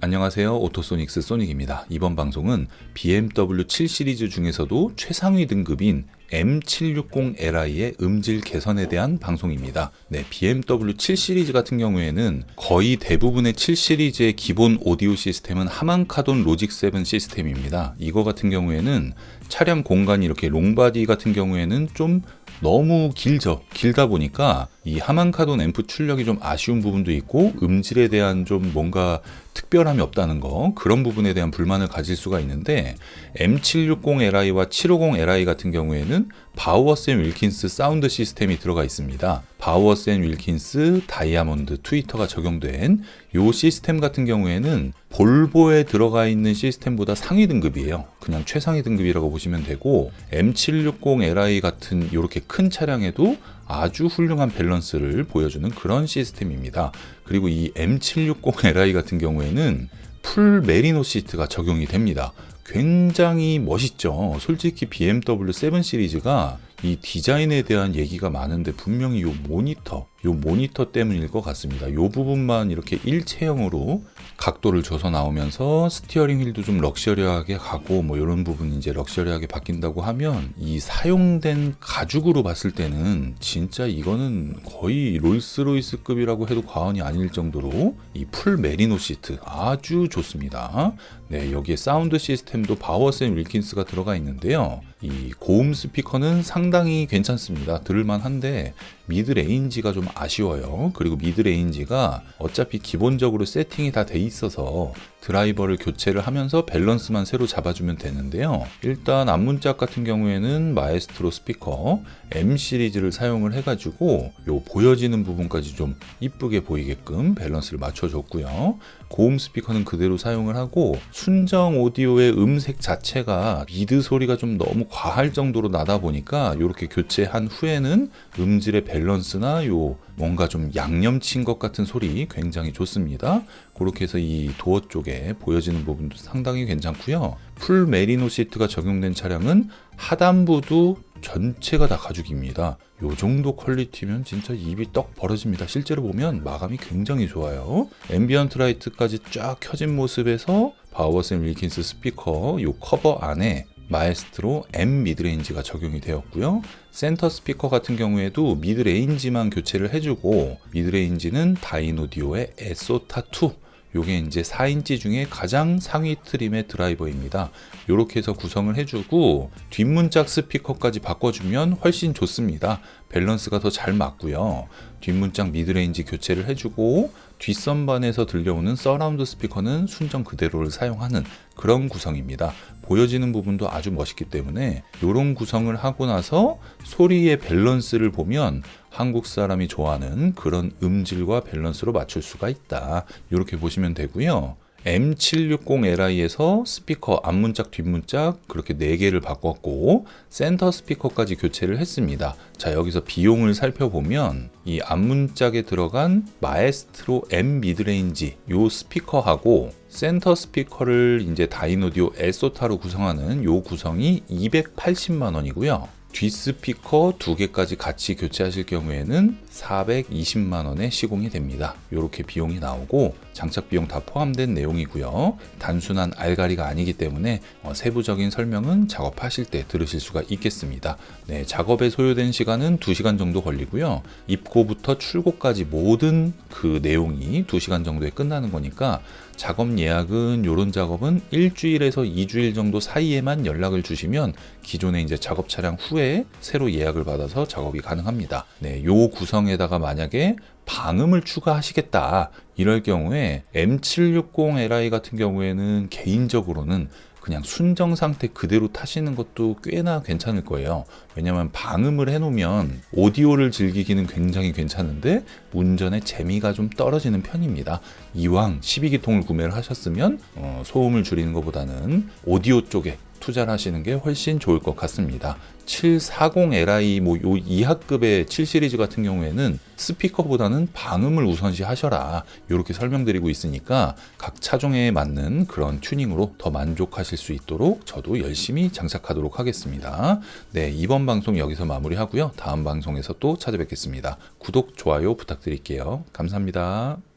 안녕하세요. 오토소닉스 소닉입니다. 이번 방송은 BMW 7 시리즈 중에서도 최상위 등급인 M760Li의 음질 개선에 대한 방송입니다. 네, BMW 7 시리즈 같은 경우에는 거의 대부분의 7 시리즈의 기본 오디오 시스템은 하만카돈 로직 7 시스템입니다. 이거 같은 경우에는 차량 공간이 이렇게 롱바디 같은 경우에는 좀 너무 길죠. 길다 보니까 이 하만카돈 앰프 출력이 좀 아쉬운 부분도 있고 음질에 대한 좀 뭔가 특별함이 없다는 거 그런 부분에 대한 불만을 가질 수가 있는데 M760Li와 750Li 같은 경우에는 바우어스 앤 윌킨스 사운드 시스템이 들어가 있습니다. 바우어스 앤 윌킨스 다이아몬드 트위터가 적용된 이 시스템 같은 경우에는 볼보에 들어가 있는 시스템보다 상위 등급이에요. 그냥 최상위 등급이라고 보시면 되고 M760Li 같은 이렇게 큰 차량에도 아주 훌륭한 밸런스를 보여주는 그런 시스템입니다. 그리고 이 M760Li 같은 경우에는 풀 메리노 시트가 적용이 됩니다. 굉장히 멋있죠. 솔직히 BMW 7 시리즈가 이 디자인에 대한 얘기가 많은데 분명히 이 모니터, 이 모니터 때문일 것 같습니다. 이 부분만 이렇게 일체형으로 각도를 줘서 나오면서 스티어링 휠도 좀 럭셔리하게 가고 뭐 이런 부분이 이제 럭셔리하게 바뀐다고 하면 이 사용된 가죽으로 봤을 때는 진짜 이거는 거의 롤스로이스급이라고 해도 과언이 아닐 정도로 이 풀 메리노 시트 아주 좋습니다. 네, 여기에 사운드 시스템도 바워센 윌킨스가 들어가 있는데요. 이 고음 스피커는 상 당히 괜찮습니다. 들을만 한데 미드 레인지가 좀 아쉬워요. 그리고 미드 레인지가 어차피 기본적으로 세팅이 다 돼 있어서 드라이버를 교체를 하면서 밸런스만 새로 잡아주면 되는데요. 일단 앞문짝 같은 경우에는 마에스트로 스피커 M 시리즈를 사용을 해가지고 요 보여지는 부분까지 좀 이쁘게 보이게끔 밸런스를 맞춰줬고요. 고음 스피커는 그대로 사용을 하고 순정 오디오의 음색 자체가 미드 소리가 좀 너무 과할 정도로 나다 보니까 이렇게 교체한 후에는 음질의 밸런스 나 요 뭔가 좀 양념 친 것 같은 소리 굉장히 좋습니다. 그렇게 해서 이 도어 쪽에 보여지는 부분도 상당히 괜찮고요. 풀 메리노 시트가 적용된 차량은 하단부도 전체가 다 가죽입니다. 요 정도 퀄리티면 진짜 입이 떡 벌어집니다. 실제로 보면 마감이 굉장히 좋아요. 앰비언트 라이트까지 쫙 켜진 모습에서 바우어스 윌킨스 스피커 요 커버 안에 마에스트로 M 미드레인지가 적용이 되었고요. 센터 스피커 같은 경우에도 미드레인지만 교체를 해주고 미드레인지는 다이노디오의 에소타2 요게 이제 4인치 중에 가장 상위 트림의 드라이버입니다. 이렇게 해서 구성을 해주고 뒷문짝 스피커까지 바꿔주면 훨씬 좋습니다. 밸런스가 더 잘 맞고요. 뒷문짝 미드레인지 교체를 해주고 뒷선반에서 들려오는 서라운드 스피커는 순정 그대로를 사용하는 그런 구성입니다. 보여지는 부분도 아주 멋있기 때문에 이런 구성을 하고 나서 소리의 밸런스를 보면 한국 사람이 좋아하는 그런 음질과 밸런스로 맞출 수가 있다. 이렇게 보시면 되고요. M760Li에서 스피커 앞문짝 뒷문짝 그렇게 4개를 바꿨고 센터 스피커까지 교체를 했습니다. 자 여기서 비용을 살펴보면 이 앞문짝에 들어간 마에스트로 M 미드레인지 요 스피커하고 센터 스피커를 이제 다이노디오 에소타로 구성하는 요 구성이 280만 원이고요. 뒷스피커 두 개까지 같이 교체하실 경우에는 420만 원에 시공이 됩니다. 이렇게 비용이 나오고 장착 비용 다 포함된 내용이고요. 단순한 알가리가 아니기 때문에 어, 세부적인 설명은 작업하실 때 들으실 수가 있겠습니다. 네, 작업에 소요된 시간은 2시간 정도 걸리고요. 입고부터 출고까지 모든 그 내용이 2시간 정도에 끝나는 거니까 작업 예약은 이런 작업은 일주일에서 2주일 정도 사이에만 연락을 주시면 기존에 이제 작업 차량 후에 새로 예약을 받아서 작업이 가능합니다. 네, 요 구성에다가 만약에 방음을 추가하시겠다 이럴 경우에 M760Li 같은 경우에는 개인적으로는 그냥 순정 상태 그대로 타시는 것도 꽤나 괜찮을 거예요. 왜냐면 방음을 해놓으면 오디오를 즐기기는 굉장히 괜찮은데 운전의 재미가 좀 떨어지는 편입니다. 이왕 12기통을 구매를 하셨으면 어, 소음을 줄이는 것보다는 오디오 쪽에 투자를 하시는 게 훨씬 좋을 것 같습니다. 740Li 뭐요 이하급의 7 시리즈 같은 경우에는 스피커보다는 방음을 우선시 하셔라 이렇게 설명드리고 있으니까 각 차종에 맞는 그런 튜닝으로 더 만족하실 수 있도록 저도 열심히 장착하도록 하겠습니다. 네 이번 방송 여기서 마무리하고요. 다음 방송에서 또 찾아뵙겠습니다. 구독 좋아요 부탁드릴게요. 감사합니다.